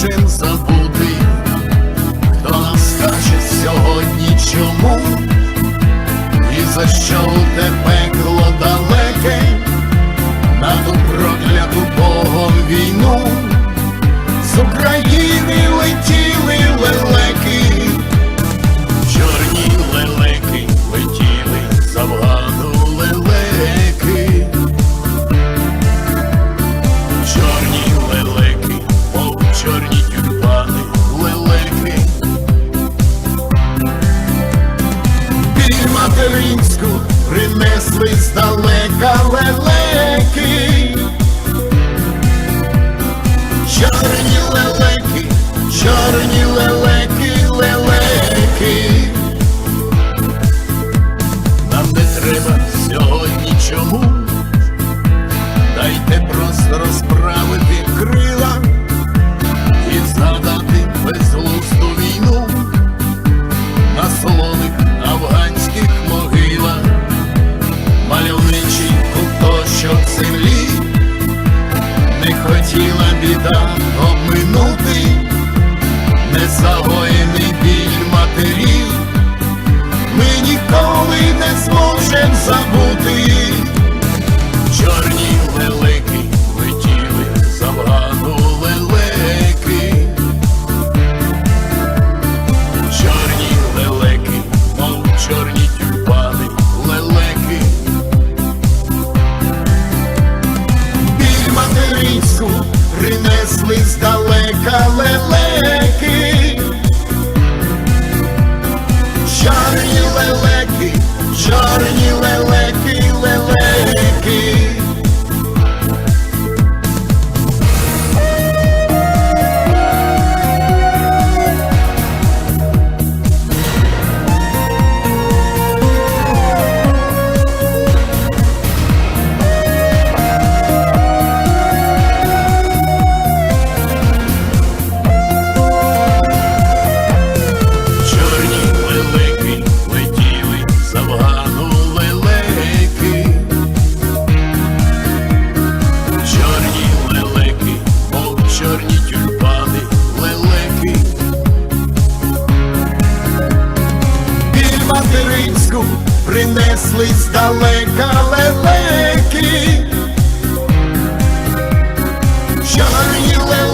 кожен забути, хто нам скаже сьогодні чому і за що у тебе. материнську принесли здалека лелеки. Чорні лелеки, чорні лелеки, лелеки. Нам не треба сьогодні чому. Дайте просто розправити крила і задавати. землі, не хотіла біда оминути, не загоєний. несли здалека лелеки. Чорні лелеки.